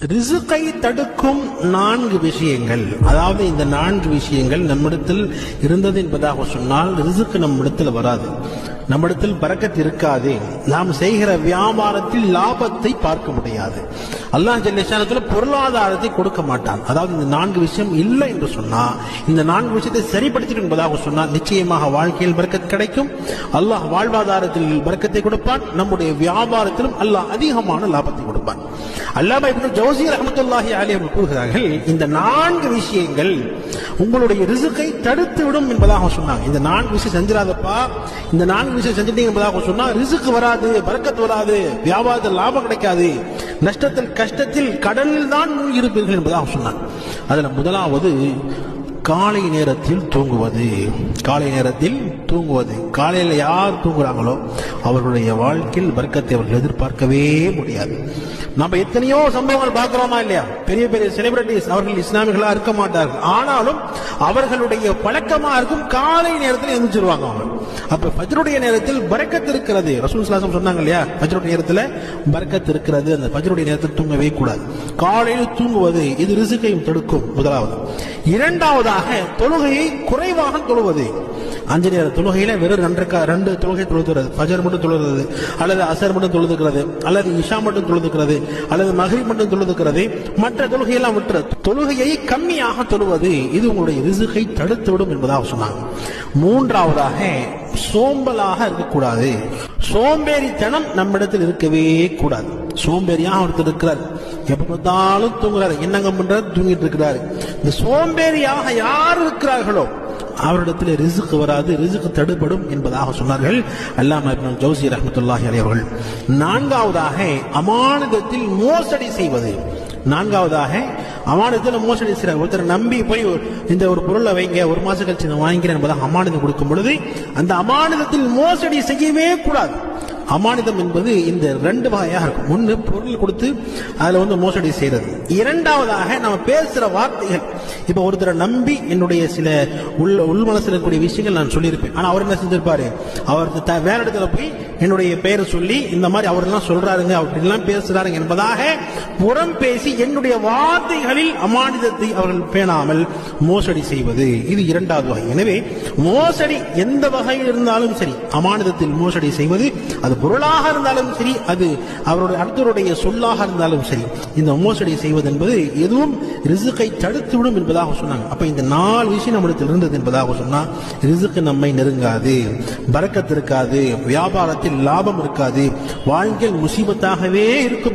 ரிசுக்கை தடுக்கும் நான்கு விஷயங்கள். அதாவது இந்த நான்கு விஷயங்கள் நம்மிடத்தில் இருந்தது என்பதாக சொன்னால் ரிசுக்கு நம்மிடத்தில் வராது. நம்மிடத்தில் பறக்கத் இருக்காது. நாம் செய்கிற வியாபாரத்தில் லாபத்தை பார்க்க முடியாது. அல்லாஹ் ஜல்லிஷானத்தில் பொருளாதாரத்தை கொடுக்க மாட்டான். அதாவது இந்த நான்கு விஷயம் இல்லை என்று சொன்னால் இந்த நான்கு விஷயத்தை சரிப்படுத்திடும் என்பதாக சொன்னால் நிச்சயமாக வாழ்க்கையில் பறக்கத் கிடைக்கும். அல்லாஹ் வாழ்வாதாரத்தில் பறக்கத்தை கொடுப்பான். நம்முடைய வியாபாரத்திலும் அல்லாஹ் அதிகமான லாபத்தை கொடுப்பான். அல்லாம இப்படி ஜோசி ரஹமத்துல்லாஹி அலி அவர்கள் கூறுகிறார்கள் இந்த நான்கு விஷயங்கள் உங்களுடைய ரிசுக்கை தடுத்து விடும் என்பதாக சொன்னாங்க. இந்த நான்கு விஷயம் செஞ்சிடாதப்பா. இந்த நான்கு விஷயம் செஞ்சிட்டீங்க என்பதாக சொன்னா ரிசுக்கு வராது பறக்கத்து வராது வியாபாரத்தில் லாபம் கிடைக்காது. நஷ்டத்தில் கஷ்டத்தில் கடலில் தான் இருப்பீர்கள் என்பதாக சொன்னார். அதுல முதலாவது காலை நேரத்தில் தூங்குவது. காலை நேரத்தில் தூங்குவது. காலையில் யார் தூங்குறாங்களோ அவர்களுடைய வாழ்க்கையில் வர்க்கத்தை அவர்கள் எதிர்பார்க்கவே முடியாது. நம்ம எத்தனையோ சம்பவங்கள் பார்க்கிறோமா இல்லையா? பெரிய பெரிய செலிபிரிட்டிஸ் அவர்கள் இஸ்லாமிகளா இருக்க மாட்டார்கள். ஆனாலும் அவர்களுடைய பழக்கமா இருக்கும் காலை நேரத்தில் எந்திரிச்சிருவாங்க அவங்க. அப்ப பஜ்ருடைய நேரத்தில் பரக்கத் இருக்கிறது. ரசூல் சலாசம் சொன்னாங்க இல்லையா? பஜ்ருடைய நேரத்தில் பரக்கத் இருக்கிறது. அந்த பஜ்ருடைய நேரத்தில் தூங்கவே கூடாது. காலையில் தூங்குவது இது ரிசுக்கையும் தடுக்கும். முதலாவது. இரண்டாவது இரண்டாவதாக தொழுகையை குறைவாக தொழுவது. அஞ்சு நேர தொழுகையில வெறும் ரெண்டு க- ரெண்டு தொழுகை தொழுதுகிறது. ஃபஜர் மட்டும் தொழுகிறது அல்லது அசர் மட்டும் தொழுதுக்கிறது அல்லது இஷா மட்டும் தொழுதுக்கிறது அல்லது மகிழ் மட்டும் தொழுதுக்கிறது மற்ற தொழுகையெல்லாம் விட்டுற தொழுகையை கம்மியாக தொழுவது இது உங்களுடைய ரிசுகை தடுத்துவிடும் என்பதாக சொன்னாங்க. மூன்றாவதாக சோம்பலாக இருக்கக்கூடாது. சோம்பேறித்தனம் நம்மிடத்தில் இருக்கவே கூடாது. சோம்பேறியாக ஒருத்தர் இருக்கிறார். எப்ப பார்த்தாலும் தூங்குறாரு. என்னங்க பண்றாரு? தூங்கிட்டு இருக்கிறாரு. இந்த சோம்பேறியாக யார் இருக்கிறார்களோ அவரிடத்தில் ரிசுக்கு வராது. ரிசுக்கு தடுபடும் என்பதாக சொன்னார்கள் அல்லாம ஜோசி ரஹமத்துல்லாஹி ரஹ்மத்துல்லாஹி அவர்கள். நான்காவதாக அமானுதத்தில் மோசடி செய்வது. நான்காவதாக அமானத்தில் மோசடி செய்கிறார் ஒருத்தர் நம்பி போய் இந்த ஒரு பொருளை வைங்க ஒரு மாசம் கழிச்சு நான் வாங்கிக்கிறேன் என்பதாக அமானிதம் கொடுக்கும் பொழுது அந்த அமானதத்தில் மோசடி செய்யவே கூடாது. அமானிதம் என்பது இந்த ரெண்டு வகையாக இருக்கும். ஒன்று பொருள் கொடுத்து அதில் வந்து மோசடி செய்கிறது இரண்டாவதாக நம்ம பேசுகிற வார்த்தைகள். இப்போ ஒருத்தரை நம்பி என்னுடைய சில உள் உள் மனசில் இருக்கக்கூடிய விஷயங்கள் நான் சொல்லியிருப்பேன். ஆனால் அவர் என்ன செஞ்சிருப்பாரு? அவர் த- வேற இடத்துல போய் என்னுடைய பெயரை சொல்லி இந்த மாதிரி அவர் எல்லாம் சொல்றாருங்க அப்படின்லாம் பேசுறாருங்க என்பதாக புறம் பேசி என்னுடைய வார்த்தைகளில் அமானிதத்தை அவர்கள் பேணாமல் மோசடி செய்வது. இது இரண்டாவது வகை. எனவே மோசடி எந்த வகையில் இருந்தாலும் சரி அமானிதத்தில் மோசடி செய்வது அது பொருளாக இருந்தாலும் சரி அது அவருடைய அடுத்தருடைய சொல்லாக இருந்தாலும் சரி இந்த மோசடி செய்வது என்பது எதுவும் ரிசுக்கை தடுத்துவிடும் என்பதாக சொன்னாங்க. அப்ப இந்த நாலு விஷயம் நம்மிடத்தில் இருந்தது என்பதாக சொன்னா ரிசுக்கு நம்மை நெருங்காது பறக்கத்து இருக்காது வியாபாரத்தில் லாபம் இருக்காது வாழ்க்கையில் முசீபத்தாகவே இருக்கும்.